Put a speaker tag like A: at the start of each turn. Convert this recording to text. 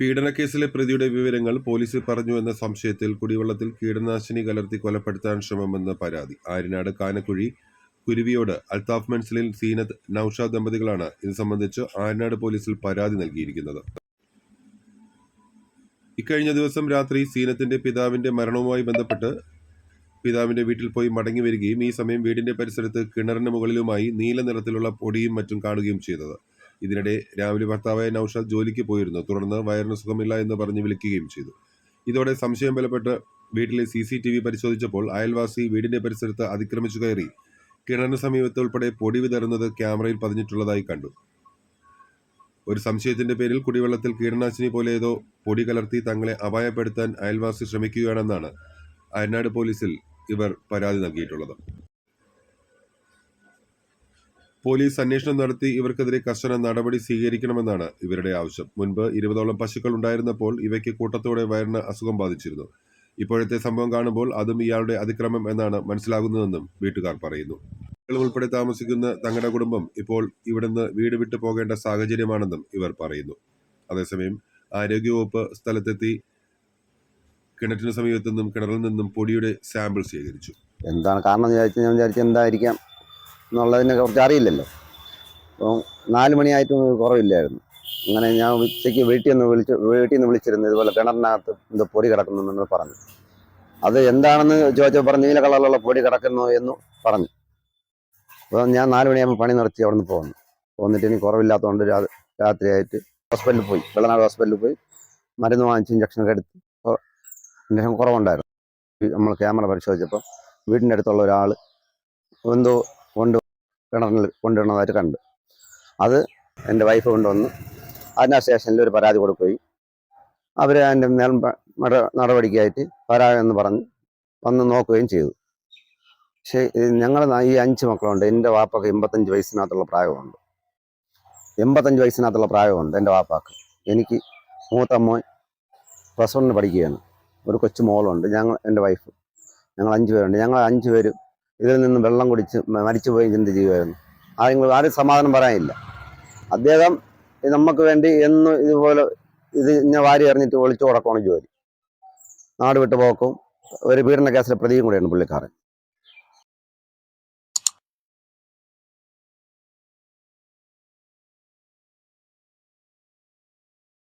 A: പീഡനക്കേസിലെ പ്രതിയുടെ വിവരങ്ങൾ പോലീസിൽ പറഞ്ഞു എന്ന സംശയത്തിൽ കുടിവെള്ളത്തിൽ കീടനാശിനി കലർത്തി കൊലപ്പെടുത്താൻ ശ്രമമെന്ന് പരാതി. ആര്യനാട് കാനക്കുഴി കുരുവിയോട് അൽതാഫ് മൻസിലിൽ സീനത്ത് നൌഷാദ് ദമ്പതികളാണ്. ഇത് സംബന്ധിച്ച് ആര്യനാട് പോലീസിൽ പരാതി നൽകിയിരിക്കുന്നത്. ഇക്കഴിഞ്ഞ ദിവസം രാത്രി സീനത്തിന്റെ പിതാവിന്റെ മരണവുമായി ബന്ധപ്പെട്ട് പിതാവിന്റെ വീട്ടിൽ പോയി മടങ്ങി വരികയും ഈ സമയം വീടിന്റെ പരിസരത്ത് കിണറിന് മുകളിലുമായി നീല നിറത്തിലുള്ള പൊടിയും മറ്റും കാണുകയും ചെയ്തത്. ഇതിനിടെ രാവിലെ ഭർത്താവായ നൌഷാദ് ജോലിക്ക് പോയിരുന്നു. തുടർന്ന് വയറിന് സുഖമില്ല എന്ന് പറഞ്ഞ് വിളിക്കുകയും ചെയ്തു. ഇതോടെ സംശയം ബലപ്പെട്ട് വീട്ടിലെ സി സി ടി വി പരിശോധിച്ചപ്പോൾ അയൽവാസി വീടിന്റെ പരിസരത്ത് അതിക്രമിച്ചു കയറി. കിണറിന് സമീപത്ത് ഉൾപ്പെടെ പൊടി വിതറുന്നത് ക്യാമറയിൽ പതിഞ്ഞിട്ടുള്ളതായി കണ്ടു. ഒരു സംശയത്തിന്റെ പേരിൽ കുടിവെള്ളത്തിൽ കീടനാശിനി പോലെ ഏതോ പൊടി കലർത്തി തങ്ങളെ അപായപ്പെടുത്താൻ അയൽവാസി ശ്രമിക്കുകയാണെന്നാണ് അയനാട് പോലീസിൽ ഇവർ പരാതി നൽകിയിട്ടുള്ളത്. പോലീസ് അന്വേഷണം നടത്തി ഇവർക്കെതിരെ കർശന നടപടി സ്വീകരിക്കണമെന്നാണ് ഇവരുടെ ആവശ്യം. മുൻപ് ഇരുപതോളം പശുക്കൾ ഉണ്ടായിരുന്നപ്പോൾ ഇവയ്ക്ക് കൂട്ടത്തോടെ വയറിന് അസുഖം ബാധിച്ചിരുന്നു. ഇപ്പോഴത്തെ സംഭവം കാണുമ്പോൾ അതും ഇയാളുടെ അതിക്രമം എന്നാണ് മനസ്സിലാകുന്നതെന്നും വീട്ടുകാർ പറയുന്നു. ഉൾപ്പെടെ താമസിക്കുന്ന തങ്ങളുടെ കുടുംബം ഇപ്പോൾ ഇവിടുന്ന് വീട് വിട്ടു പോകേണ്ട സാഹചര്യമാണെന്നും ഇവർ പറയുന്നു. അതേസമയം ആരോഗ്യവകുപ്പ് സ്ഥലത്തെത്തി കിണറ്റിന് സമീപത്തു നിന്നും കിണറിൽ നിന്നും പൊടിയുടെ സാമ്പിൾ ശേഖരിച്ചു.
B: എന്താണ് കാരണം വിചാരിച്ചു ഞാൻ വിചാരിച്ചു എന്തായിരിക്കാം? എന്നുള്ളതിനെ കുറിച്ച് അറിയില്ലല്ലോ. അപ്പോൾ നാല് മണിയായിട്ടും കുറവില്ലായിരുന്നു. അങ്ങനെ ഞാൻ ഉച്ചയ്ക്ക് വീട്ടിൽ നിന്ന് വിളിച്ച് വീട്ടിൽ നിന്ന് വിളിച്ചിരുന്നു ഇതുപോലെ കിണറിനകത്ത് എന്തോ പൊടി കിടക്കുന്നു പറഞ്ഞു. അത് എന്താണെന്ന് ചോദിച്ചപ്പോൾ പറഞ്ഞു നീല കളറിലുള്ള പൊടി കിടക്കുന്നു എന്ന് പറഞ്ഞു. അപ്പോൾ ഞാൻ നാല് മണിയാകുമ്പോൾ പണി നിർത്തി അവിടെ നിന്ന് പോകുന്നു പോന്നിട്ട് ഇനി കുറവില്ലാത്തതുകൊണ്ട് രാത്രിയായിട്ട് ഹോസ്പിറ്റലിൽ പോയി. വെള്ളനാട് ഹോസ്പിറ്റലിൽ പോയി മരുന്ന് വാങ്ങിച്ച് ഇഞ്ചക്ഷനൊക്കെ എടുത്ത് ഇഞ്ചക്ഷൻ കുറവുണ്ടായിരുന്നു. നമ്മൾ ക്യാമറ പരിശോധിച്ചപ്പോൾ വീടിന്റെ അടുത്തുള്ള ഒരാൾ എന്തോ കൊണ്ട് കിണറിൽ കൊണ്ടുവരുന്നതായിട്ട് കണ്ടു. അത് എന്റെ വൈഫ് കൊണ്ടുവന്ന് അതിനാ സ്റ്റേഷനിൽ ഒരു പരാതി കൊടുക്കുകയും അവർ അതിന്റെ മേൽ നടപടിക്കായിട്ട് എന്ന് പറഞ്ഞ് വന്ന് നോക്കുകയും ചെയ്തു. പക്ഷേ ഞങ്ങൾ ഈ അഞ്ച് മക്കളുണ്ട്. എന്റെ വാപ്പക്ക് എൺപത്തഞ്ച് വയസ്സിനകത്തുള്ള പ്രായമുണ്ട്. എൺപത്തഞ്ച് വയസ്സിനകത്തുള്ള പ്രായമുണ്ട് എന്റെ വാപ്പാക്ക്. എനിക്ക് മൂത്ത മോൻ പ്ലസ് വണ്ണിന് പഠിക്കുകയാണ്. ഒരു കൊച്ചു മോളുണ്ട്. ഞങ്ങൾ എന്റെ വൈഫ് ഞങ്ങൾ അഞ്ച് പേരുണ്ട്. ഞങ്ങൾ അഞ്ച് പേരും ഇതിൽ നിന്ന് വെള്ളം കുടിച്ച് മരിച്ചു മരിച്ചുപോയി ചിന്ത ചെയ്യുമായിരുന്നു ആരെങ്കിലും ആരും സമാധാനം പറയാനില്ല. അദ്ദേഹം നമുക്ക് വേണ്ടി എന്നും ഇതുപോലെ ഇത് ഇങ്ങനെ വാരി എറിഞ്ഞിട്ട് ഒളിച്ചു കൊടുക്കണം ജോലി. നാട് വിട്ടു പോക്കും. ഒരു പീഡന കേസിലെ പ്രതിയും കൂടെയാണ് പുള്ളിക്കാരൻ.